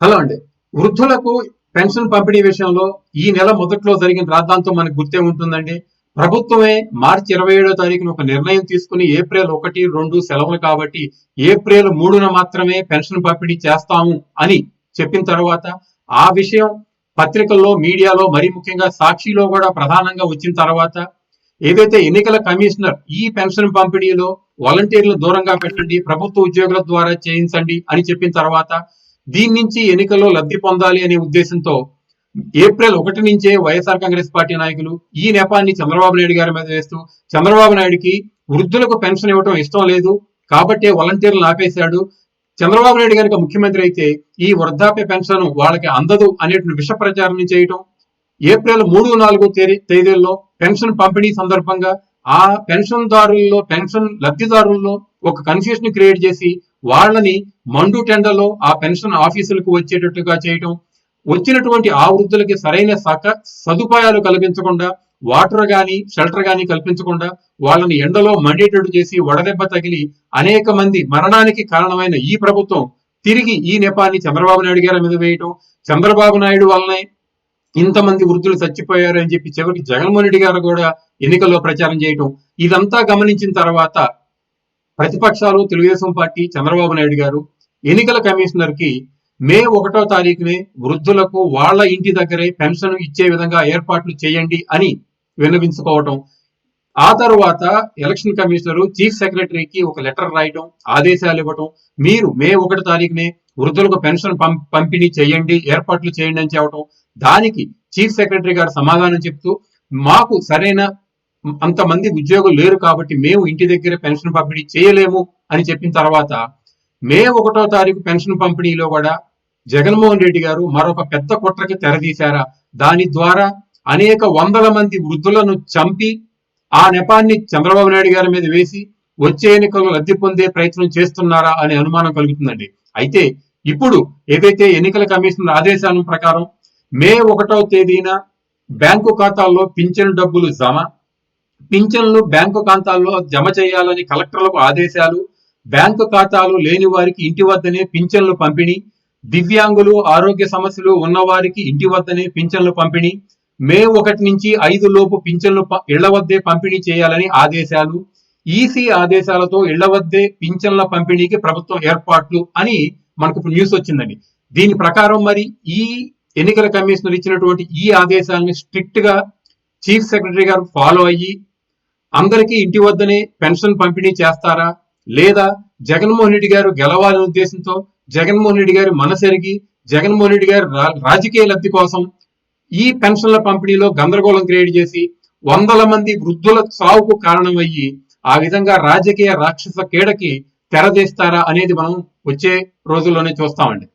Hello అండి. వృద్ధులకు pension పంపిణీ విషయంలో ఈ నెల మొదట్లో జరిగిన రాద్ధాంతం మనకు గుర్తే ఉంటుందండి. ప్రభుత్వమే మార్చి ఇరవై ఏడో తారీఖున ఒక నిర్ణయం తీసుకుని ఏప్రిల్ ఒకటి రెండు సెలవులు కాబట్టి ఏప్రిల్ మూడున మాత్రమే పెన్షన్ పంపిణీ చేస్తాము అని చెప్పిన తర్వాత ఆ విషయం పత్రికల్లో మీడియాలో మరి ముఖ్యంగా సాక్షిలో కూడా ప్రధానంగా వచ్చిన తర్వాత ఏదైతే ఎన్నికల కమిషనర్ ఈ పెన్షన్ పంపిణీలో వాలంటీర్లు దూరంగా పెట్టండి ప్రభుత్వ ఉద్యోగుల ద్వారా చేయించండి అని చెప్పిన తర్వాత దీని నుంచి ఎన్నికల్లో లబ్ధి పొందాలి అనే ఉద్దేశంతో ఏప్రిల్ ఒకటి నుంచే వైఎస్ఆర్ కాంగ్రెస్ పార్టీ నాయకులు ఈ నేపాన్ని చంద్రబాబు నాయుడు గారి మీద వేస్తూ చంద్రబాబు నాయుడుకి వృద్ధులకు పెన్షన్ ఇవ్వడం ఇష్టం లేదు కాబట్టే వాలంటీర్లను ఆపేశాడు చంద్రబాబు నాయుడు గారికి ముఖ్యమంత్రి అయితే ఈ వృద్ధాప్య పెన్షన్ వాళ్ళకి అందదు అనేటువంటి విష ప్రచారం చేయటం. ఏప్రిల్ మూడు నాలుగు తేదీ- తేదీల్లో పెన్షన్ పంపిణీ సందర్భంగా ఆ పెన్షన్ దారుల్లో పెన్షన్ లబ్ధిదారుల్లో ఒక కన్ఫ్యూజన్ క్రియేట్ చేసి వాళ్ళని మండు టెండలో ఆ పెన్షన్ ఆఫీసులకు వచ్చేటట్టుగా చేయటం వచ్చినటువంటి ఆ వృద్ధులకి సరైన సక సదుపాయాలు కల్పించకుండా వాటర్ కానీ షెల్టర్ కానీ కల్పించకుండా వాళ్ళని ఎండలో మండేటట్టు చేసి వడదెబ్బ తగిలి అనేక మంది మరణానికి కారణమైన ఈ ప్రభుత్వం తిరిగి ఈ నెపాన్ని చంద్రబాబు నాయుడు గారి మీద వేయటం చంద్రబాబు నాయుడు వల్లనే ఇంతమంది వృద్ధులు చచ్చిపోయారు అని చెప్పి చివరికి జగన్మోహన్ రెడ్డి గారు కూడా ఎన్నికల్లో ప్రచారం చేయటం ఇదంతా గమనించిన తర్వాత ప్రతిపక్షాలు తెలుగుదేశం పార్టీ చంద్రబాబు నాయుడు గారు ఎన్నికల కమిషనర్కి మే ఒకటో తారీఖునే వృద్ధులకు వాళ్ళ ఇంటి దగ్గరే పెన్షన్ ఇచ్చే విధంగా ఏర్పాట్లు చేయండి అని విన్నవించుకోవటం. ఆ తర్వాత ఎలక్షన్ కమిషనర్ చీఫ్ సెక్రటరీకి ఒక లెటర్ రాయటం ఆదేశాలు ఇవ్వటం మీరు మే ఒకటి తారీఖునే వృద్ధులకు పెన్షన్ పంపిణీ చేయండి ఏర్పాట్లు చేయండి అని చెప్పటం. దానికి చీఫ్ సెక్రటరీ గారు సమాధానం చెప్తూ మాకు సరైన అంతమంది ఉద్యోగులు లేరు కాబట్టి మేము ఇంటి దగ్గర పెన్షన్ పంపిణీ చేయలేము అని చెప్పిన తర్వాత మే ఒకటో తారీఖు పెన్షన్ పంపిణీలో కూడా జగన్మోహన్ రెడ్డి గారు మరొక పెద్ద కుట్రకి తెరదీశారా? దాని ద్వారా అనేక వందల మంది వృద్ధులను చంపి ఆ నెపాన్ని చంద్రబాబు నాయుడు గారి మీద వేసి వచ్చే ఎన్నికల్లో లబ్ధి పొందే ప్రయత్నం చేస్తున్నారా అనే అనుమానం కలుగుతుందండి. అయితే ఇప్పుడు ఏదైతే ఎన్నికల కమిషన్ ఆదేశాల ప్రకారం మే ఒకటో తేదీన బ్యాంకు ఖాతాల్లో పింఛను డబ్బులు జమ పింఛన్లు బ్యాంకు ఖాతాల్లో జమ చేయాలని కలెక్టర్లకు ఆదేశాలు బ్యాంకు ఖాతాలు లేని వారికి ఇంటి వద్దనే పింఛన్లు పంపిణీ దివ్యాంగులు ఆరోగ్య సమస్యలు ఉన్నవారికి ఇంటి వద్దనే పింఛన్లు పంపిణీ మే ఒకటి నుంచి ఐదు లోపు పింఛన్లు ప- ఇళ్ళ వద్దే పంపిణీ చేయాలని ఆదేశాలు ఈసీ ఆదేశాలతో ఇళ్ళ వద్దే పింఛన్ల పంపిణీకి ప్రభుత్వం ఏర్పాట్లు అని మనకు న్యూస్ వచ్చిందండి. దీని ప్రకారం మరి ఈ ఎన్నికల కమిషనర్ ఇచ్చినటువంటి ఈ ఆదేశాలని స్ట్రిక్ట్గా చీఫ్ సెక్రటరీ గారు ఫాలో అయ్యి అందరికీ ఇంటి వద్దనే పెన్షన్ పంపిణీ చేస్తారా? లేదా జగన్మోహన్ రెడ్డి గారు గెలవాలనే ఉద్దేశంతో జగన్మోహన్ రెడ్డి గారి మనసెరిగి జగన్మోహన్ రెడ్డి గారి రా- రాజకీయ లబ్ధి కోసం ఈ పెన్షన్ల పంపిణీలో గందరగోళం క్రియేట్ చేసి వందల మంది వృద్ధుల సావుకు కారణమయ్యి ఆ విధంగా రాజకీయ రాక్షస కేడకి తెరదీస్తారా అనేది మనం వచ్చే రోజుల్లోనే చూస్తామండి.